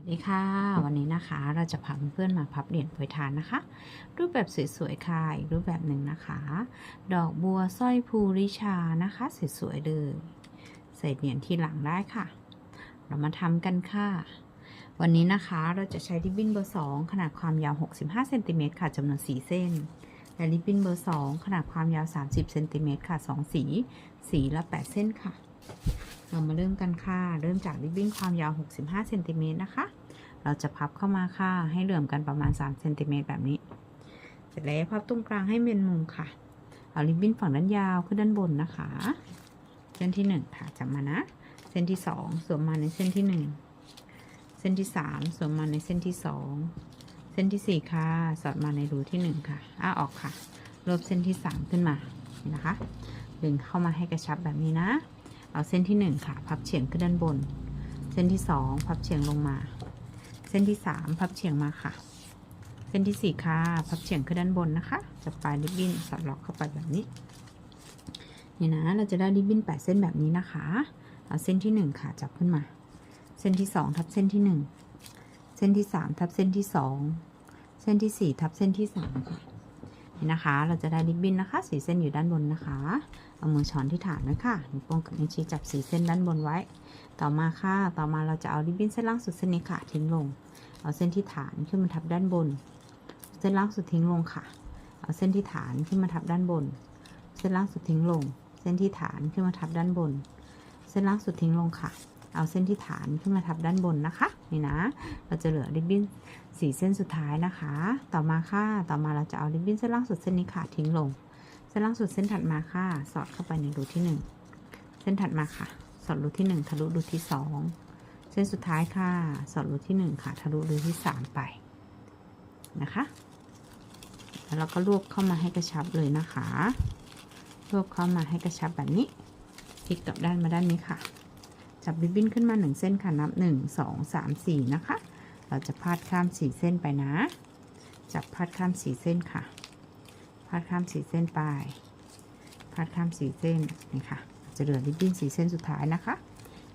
สวัสดีค่ะ วันนี้นะคะเราจะพาเพื่อนๆมาพับเหรียญโปรยทานนะคะ รูปแบบสวยๆค่ะอีกรูปแบบหนึ่งนะคะ ดอกบัวสร้อยภูริชานะคะสวยๆเลยใส่เหรียญที่หลังได้ค่ะ เรามาทำกันค่ะ วันนี้นะคะเราจะใช้ริบบิ้นเบอร์2ขนาดความยาว 65เซนติเมตรค่ะจำนวน4เส้นและริบบิ้นเบอร์2ขนาดความยาว 30เซนติเมตรค่ะ 2 สี สีละ 8 เส้นค่ะ เรามาเริ่มกันค่ะ เริ่มจากริบบิ้นความยาว 65เซนติเมตรนะคะ เราจะพับเข้ามาค่ะ ให้เหลื่อมกันประมาณ3เซนติเมตรแบบนี้ เสร็จแล้วพับตรงกลางให้เป็นมุมค่ะ เอาริบบิ้นฝั่งด้านยาวขึ้นด้านบนนะคะ เส้นที่ 1 ค่ะจับมานะ เส้นที่ 2 สวมมาในเส้นที่ 1 เส้นที่ 3 สวมมาในเส้นที่ 2 เส้นที่ 4 ค่ะ สอดมาในรูที่ 1 ค่ะ อ้าออกค่ะ รวบเส้นที่ 3 ขึ้นมา นี่นะคะ ดึงเข้ามาให้กระชับแบบนี้นะ เอาเส้นที่ 1 ค่ะ พับเฉียงขึ้นด้านบน เส้นที่ 2 พับเฉียงลงมา เส้นที่ 3 พับเฉียงมาค่ะ เส้นที่ 4 ค่ะ พับเฉียงขึ้นด้านบนนะคะจับปลายริบบิ้นสอดล็อกเข้าไปแบบนี้ นี่นะ เราจะได้ริบบิ้น8เส้นแบบนี้นะคะ เอาเส้นที่ 1 ค่ะจับขึ้นมา เส้นที่ 2 ทับเส้นที่ 1 เส้นที่ 3 ทับเส้นที่ 2 เส้นที่ 4 ทับเส้นที่ 3 ค่ะ นี่นะคะ เราจะได้ริบบิ้นนะคะ สีเส้นอยู่ด้านบนนะคะ เอามือช้อนที่ฐานไว้ค่ะนิ้วโป้งกับนิ้วชี้จับสีเส้นด้านบนไว้ ต่อมาค่ะ ต่อมาเราจะเอาริบบิ้นเส้นล่างสุดเส้นนี้ค่ะ ทิ้งลง เอาเส้นที่ฐานขึ้นมาทับด้านบน เส้นล่างสุดทิ้งลงค่ะ เอาเส้นที่ฐานขึ้นมาทับด้านบน เส้นล่างสุดทิ้งลง เส้นที่ฐานขึ้นมาทับด้านบน เส้นล่างสุดทิ้งลงค่ะ เอาเส้นที่ฐานขึ้นมาทับด้านบนนะคะนี่นะ เราจะเหลือริบบิ้นสีเส้นสุดท้ายนะคะ ต่อมาค่ะต่อมาเราจะเอาริบบิ้นเส้นล่างสุดเส้นนี้ค่ะทิ้งลง เส้นล่างสุดเส้นถัดมาค่ะ สอดเข้าไปในรูที่หนึ่งเส้นถัดมาค่ะ สอดรูที่หนึ่งทะลุรูที่สองเส้นสุดท้ายค่ะ สอดรูที่หนึ่งค่ะ ทะลุรูที่สามไปนะคะ แล้วเราก็รวบเข้ามาให้กระชับเลยนะคะรวบเข้ามาให้กระชับแบบนี้พลิกกลับด้านมาด้านนี้ค่ะ จับริบบิ้นขึ้นมาหนึ่งเส้นค่ะนับหนึ่งสองสามสี่นะคะ เราจะพาดข้ามสี่เส้นไปนะ จับพาดข้ามสี่เส้นค่ะ พาดข้ามสี่เส้นไป พาดข้ามสี่เส้นนี่ค่ะ จะเหลือริบบิ้นสี่เส้นสุดท้ายนะคะ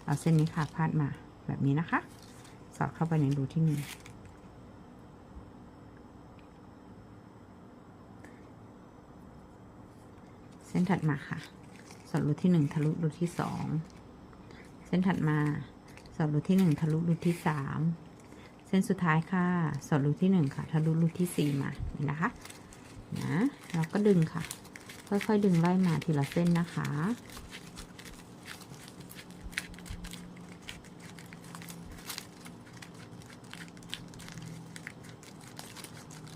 เอาเส้นนี้ค่ะพาดมาแบบนี้นะคะ สอดเข้าไปในรูที่หนึ่งเส้นถัดมาค่ะ สอดรูที่หนึ่งทะลุรูที่สอง ส้นถัดมา สอดรูที่หนึ่งทะลุรูที่สามเส้นสุดท้ายค่ะ สอดรูที่หนึ่งค่ะ ทะลุรูที่สี่มานี่นะคะ นะ เราก็ดึงค่ะ ค่อยๆ ดึงไล่มาทีละเส้นนะคะ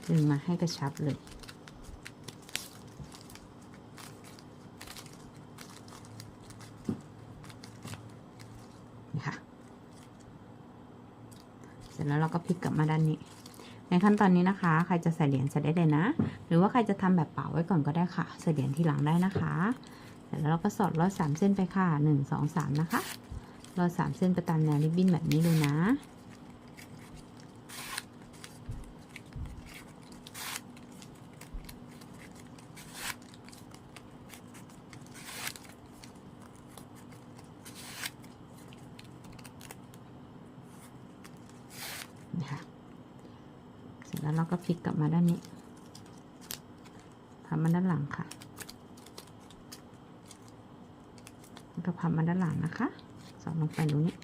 ดึงมาให้กระชับเลย นี่ค่ะ เสร็จ แล้วเราก็พลิกกลับมาด้านนี้ ในขั้นตอนนี้นะคะ ใครจะใส่เหรียญใส่ได้เลยนะ หรือว่าใครจะทำแบบเป่าไว้ก่อนก็ได้ค่ะ ใส่เหรียญทีหลังได้นะคะเสร็จแล้วเราก็สอดรอดสามเส้นไปค่ะหนึ่งสองสามนะคะรอดสามเส้นไปตามแนวริบบิ้นแบบนี้เลยนะเสร็จแล้วเราก็พลิกกลับมาด้านนี้พับมาด้านหลัง ค่ะ แล้วก็พับมาด้านหลังนะคะ สอดลงไปตรงนี้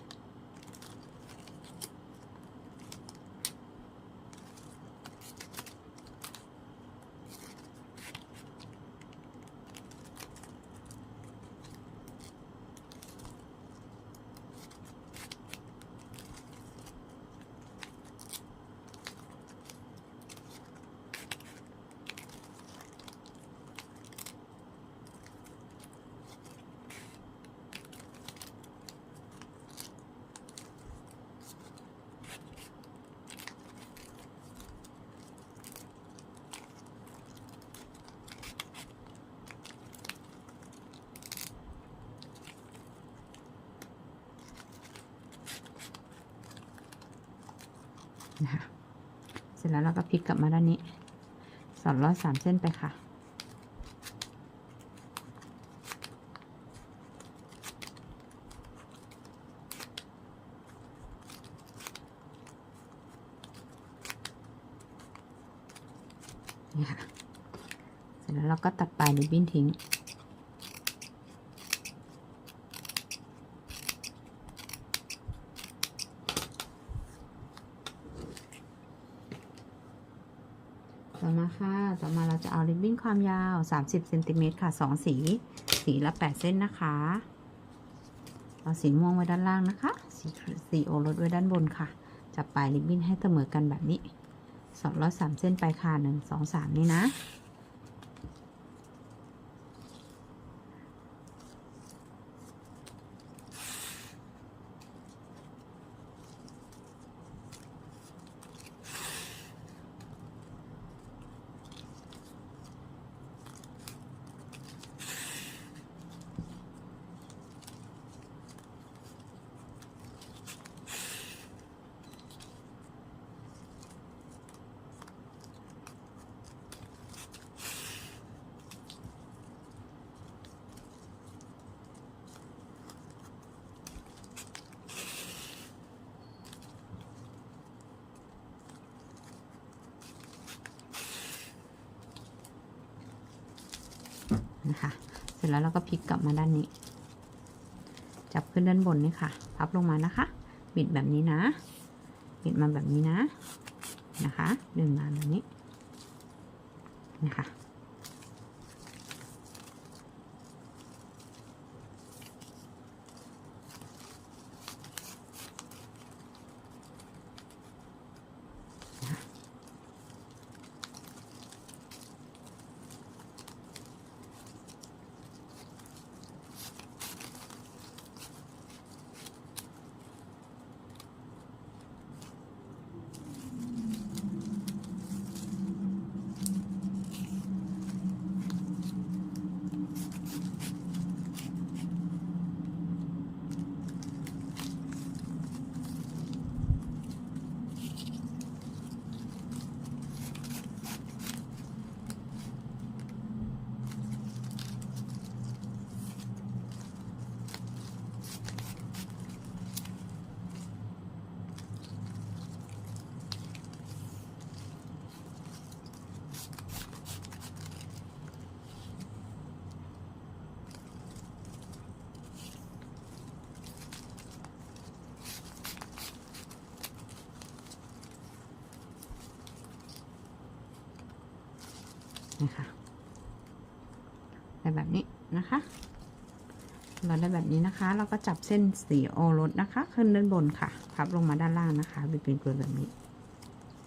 นะคะเสร็จแล้วเราก็พลิกกลับมาด้านนี้ สอดลอดสามเส้นไปค่ะค่ะ เสร็จแล้วเราก็ตัดปลายริบบิ้นทิ้ง ต่อมาค่ะ ต่อมาเราจะเอาริบบิ้นความยาว 30เซนติเมตรค่ะ 2 สี สีละ 8 เส้นนะคะ เอาสีม่วงไว้ด้านล่างนะคะ สีสีโอรสไว้ด้านบนค่ะ จับปลายริบบิ้นให้เสมอกันแบบนี้สองร้อยสามเส้นไปค่ะหนึ่งสองสามนี่นะ เส ร็จแล้วเราก็พลิกกลับมาด้านนี้ จับขึ้นด้านบนนี่ค่ะ พับลงมานะคะ บิดแบบนี้นะ บิดมาแบบนี้นะ นะคะ ดึงมาแบบนี้ นะคะ นะคะได้แบบนี้นะคะ เราได้แบบนี้นะคะ เราก็จับเส้นสีโอรสนะคะ ขึ้นด้านบนค่ะ พับลงมาด้านล่างนะคะบิดเป็นกลวแบบนี้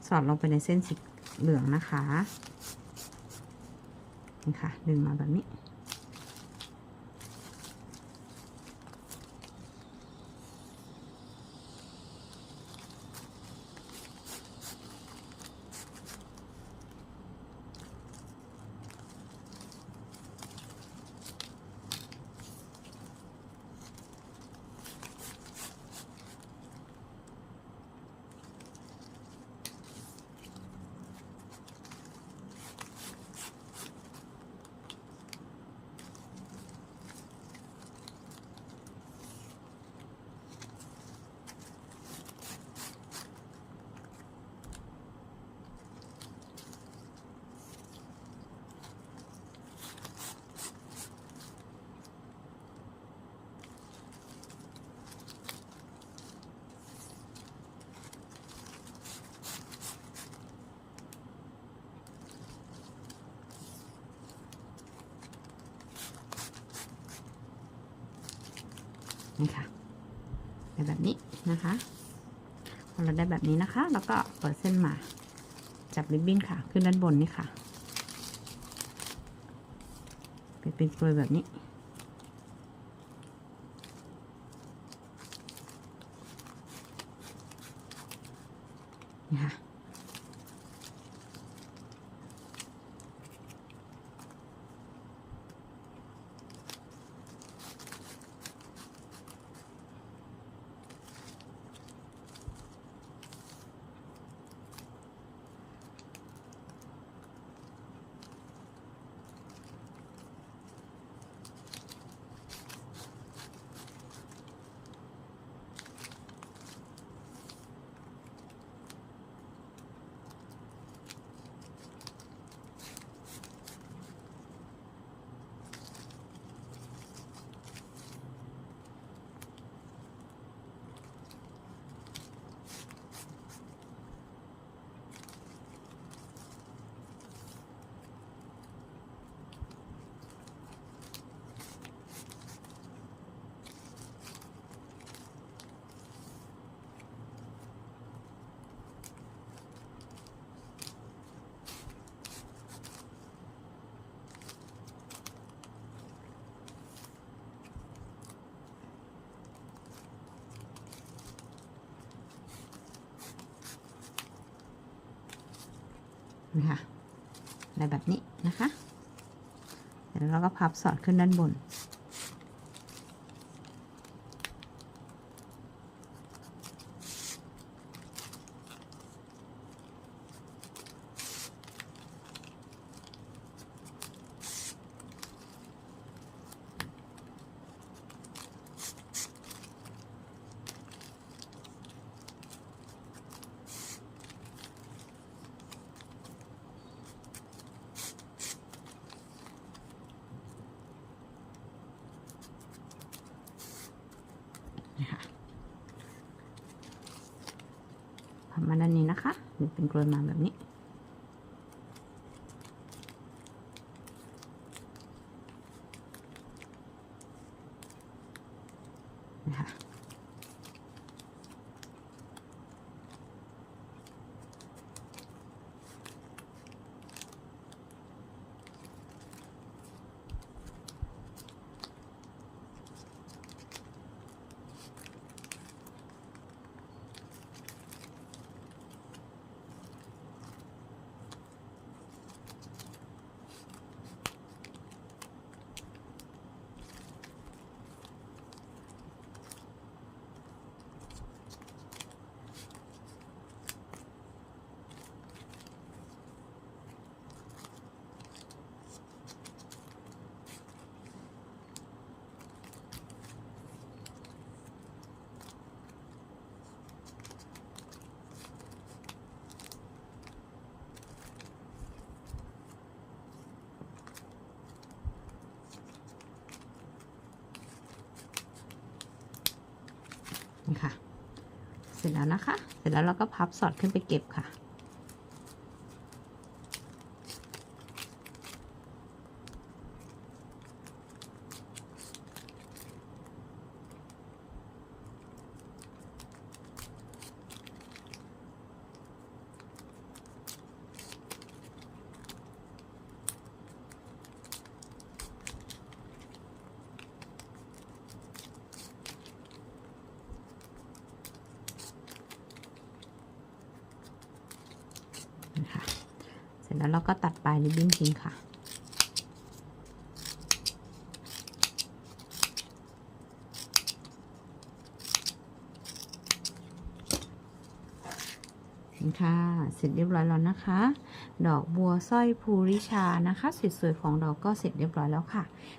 สอดลงไปในเส้นสีเหลืองนะคะนี่ค่ะ ดึงมาแบบนี้ นี่ค่ะแบบนี้นะคะพอเราได้แบบนี้นะคะ แล้วก็เปิดเส้นมา จับริบบิ้นค่ะ ขึ้นด้านบนนี่ค่ะ เป็นเป็นกลวยแบบนี้ นะคะอะไรแบบนี้นะคะเดี๋ยวเราก็พับสอดขึ้นด้านบน มาด้านนี้นะคะหรือเป็นกลวยมาแบบนี้ ร็จแล้วนะคะ เสร็จแล้วเราก็พับสอดขึ้นไปเก็บค่ะนะคะเสร็จ แล้วเราก็ตัดปลายริบบิ้นทิ้งค่ะนี่ค่ะ เสร็จเรียบร้อยแล้วนะคะ ดอกบัวสร้อยภูริชานะคะสวยๆของดอกก็เสร็จเรียบร้อยแล้วค่ะ